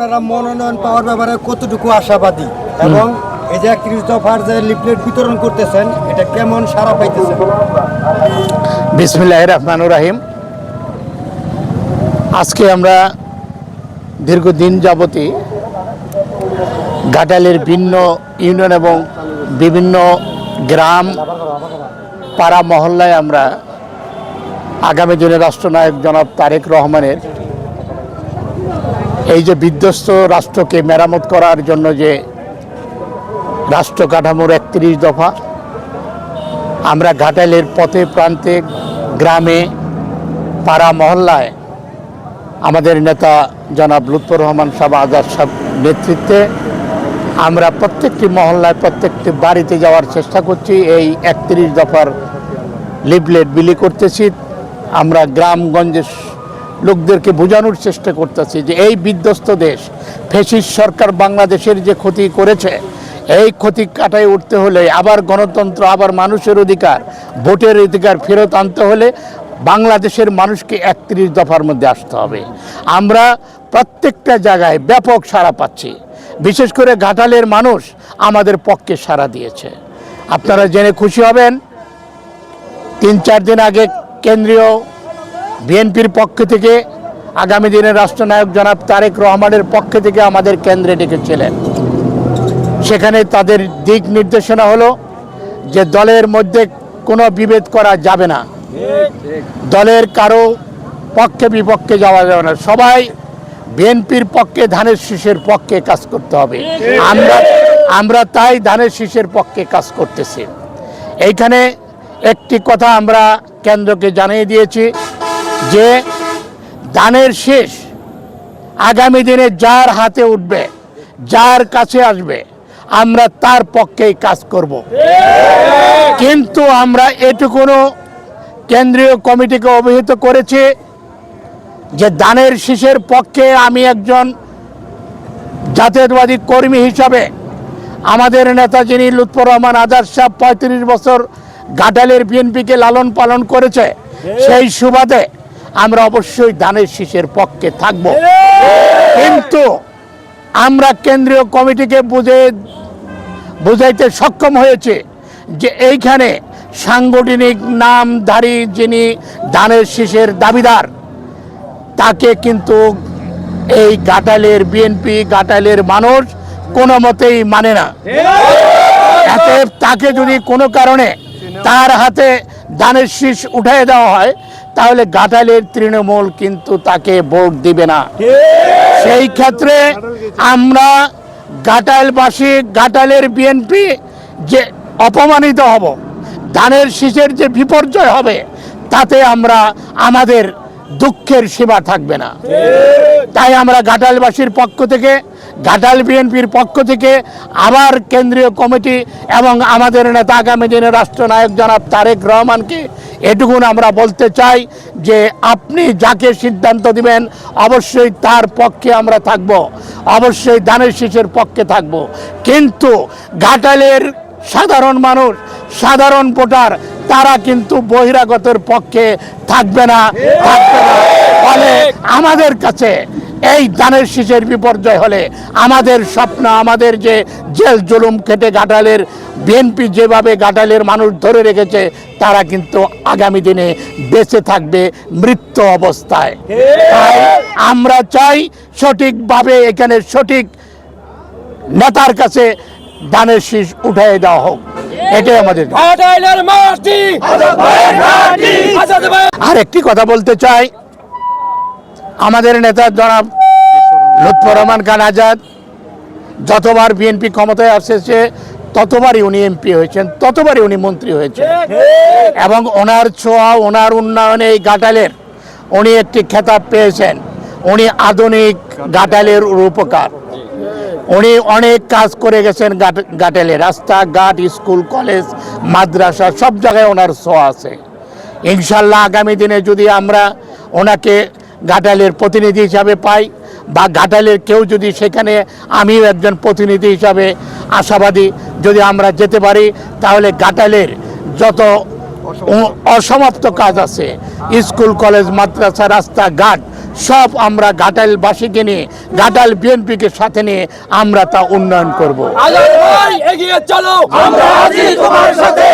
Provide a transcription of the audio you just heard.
আপনারা মনোনয়ন পাওয়ার ব্যাপারে কতটুকু আশাবাদী? এবং এই যে একত্রিশ দফার যে লিফলেট বিতরণ করতেছেন এটা কেমন সারা পাইতেছেন? বিসমিল্লাহ রহমানুর রাহিম। আজকে আমরা দীর্ঘদিন যাবতী ঘাটালের ভিন্ন ইউনিয়ন এবং বিভিন্ন গ্রাম পাড়া মহল্লায় আমরা আগামী দিনে রাষ্ট্রনায়ক জনাব তারেক রহমানের এই যে বিধ্বস্ত রাষ্ট্রকে মেরামত করার জন্য যে রাষ্ট্র কাঠামোর একত্রিশ দফা, আমরা ঘাটালের পথে প্রান্তে গ্রামে পাড়া মহল্লায় আমাদের নেতা জনাব লুৎফর রহমান সাহেব, আজাদ সাহেব নেতৃত্বে আমরা প্রত্যেকটি মহল্লায় প্রত্যেকটি বাড়িতে যাওয়ার চেষ্টা করছি। এই একত্রিশ দফার লিফলেট বিলি করতেছি। আমরা গ্রামগঞ্জের লোকদেরকে বোঝানোর চেষ্টা করতেছি যে এই বিধ্বস্ত দেশ ফেসিস সরকার বাংলাদেশের যে ক্ষতি করেছে, এই ক্ষতি কাটায় উঠতে হলে আবার গণতন্ত্র, আবার মানুষের অধিকার, ভোটের অধিকার ফেরত আনতে হলে বাংলাদেশের মানুষকে একত্রিশ দফার মধ্যে আসতে হবে। আমরা প্রত্যেকটা জায়গায় ব্যাপক সাড়া পাচ্ছি। বিশেষ করে ঘাটালের মানুষ আমাদের পক্ষে সাড়া দিয়েছে। আপনারা জেনে খুশি হবেন, তিন চার দিন আগে কেন্দ্রীয় বিএনপির পক্ষ থেকে আগামী দিনের রাষ্ট্রনায়ক জনাব তারেক রহমানের পক্ষ থেকে আমাদের কেন্দ্রে ডেকেছিলেন। সেখানে তাদের দিক নির্দেশনা হলো যে দলের মধ্যে কোনো বিভেদ করা যাবে না। দলের কারও পক্ষে বিপক্ষে যাওয়া যাবে না। সবাই বিএনপির পক্ষে ধানের শীষের পক্ষে কাজ করতে হবে। আমরা আমরা তাই ধানের শীষের পক্ষে কাজ করতেছি। এইখানে একটি কথা আমরা কেন্দ্রকে জানিয়ে দিয়েছি। যে ধানের শেষ আগামী দিনে যার হাতে উঠবে যার কাছে আসবে আমরা তার পক্ষেই কাজ করব। কিন্তু আমরা এটুকুনো কেন্দ্রীয় কমিটিকে অবহিত করেছি যে দানের শীষের পক্ষে আমি একজন জাতীয়তাবাদী কর্মী হিসাবে আমাদের নেতা যিনি লুৎফর রহমান আজাদ সাহেব পঁয়ত্রিশ বছর ঘাটালের বিএনপিকে লালন পালন করেছে সেই সুবাদে আমরা অবশ্যই দানের শীষের পক্ষে থাকব। কিন্তু আমরা কেন্দ্রীয় কমিটিকে বুঝে, বুঝাইতে সক্ষম হয়েছে যে এইখানে সাংগঠনিক নামধারী যিনি দানের শীষের দাবিদার, তাকে কিন্তু এই গাটালের বিএনপি গাটালের মানুষ কোনো মতেই মানে না। তাকে যদি কোনো কারণে তার হাতে দানের শীষ উঠাই দেওয়া হয় তাহলে গাটালের তৃণমূল কিন্তু তাকে ভোট দিবে না। সেই ক্ষেত্রে আমরা গাটালবাসী গাটালের বিএনপি যে অপমানিত হব, ধানের শীষের যে বিপর্যয় হবে, তাতে আমরা আমাদের দুঃখের সীমা থাকবে না। তাই আমরা ঘাটালবাসীর পক্ষ থেকে ঘাটাল বিএনপির পক্ষ থেকে আবার কেন্দ্রীয় কমিটি এবং আমাদের নেতা আগামী দিনে রাষ্ট্রনায়ক জনাব তারেক রহমানকে এটুকুন আমরা বলতে চাই যে আপনি যাকে সিদ্ধান্ত দিবেন, অবশ্যই তার পক্ষে আমরা থাকব। অবশ্যই দানের শীষের পক্ষে থাকব। কিন্তু ঘাটালের সাধারণ মানুষ, সাধারণ ভোটার, তারা কিন্তু বহিরাগতের পক্ষে থাকবে না থাকবে না। ফলে আমাদের কাছে এই দানের শীষের বিপর্যয় হলে আমাদের স্বপ্ন আমাদের যে জেল জুলুম কেটে গাটালের বিএনপি যেভাবে গাটালের মানুষ ধরে রেখেছে তারা কিন্তু আগামী দিনে বেঁচে থাকবে মৃত্যু অবস্থায়। আমরা চাই সঠিকভাবে এখানে সঠিক নেতার কাছে দানের শীষ উঠাই দেওয়া হোক। এটাই আমাদের দাবি। ঘাটাইলের মাটি। আজাদ ভাই আর একটি কথা বলতে চাই। আমাদের নেতা জনাব লুৎফর রহমান খান আজাদ, যতবার বিএনপি ক্ষমতায় আসেছে, ততবারই উনি এমপি হয়েছেন, ততবারই উনি মন্ত্রী হয়েছেন। এবং ওনার ছোঁয়া, ওনার উন্নয়নে এই গাটালের উনি একটি খেতাব পেয়েছেন। উনি আধুনিক গাটালের রূপকার। উনি অনেক কাজ করে গেছেন গাট- গাটালে রাস্তাঘাট, স্কুল, কলেজ, মাদ্রাসা, সব জায়গায় ওনার ছোঁয়া আছে। ইনশাল্লাহ আগামী দিনে যদি আমরা ওনাকে ঘাটালের প্রতিনিধি হিসাবে পাই বা ঘাটালের কেউ যদি সেখানে আমিও একজন প্রতিনিধি হিসাবে আশাবাদী যদি আমরা যেতে পারি, তাহলে ঘাটালের যত অসমাপ্ত কাজ আছে, স্কুল, কলেজ, মাদ্রাসা, রাস্তাঘাট, সব আমরা ঘাটাইলবাসীকে নিয়ে ঘাটাইল বিএনপিকে সাথে নিয়ে আমরা তা উন্নয়ন করব। এগিয়ে চলো। আমরা তোমার সাথে।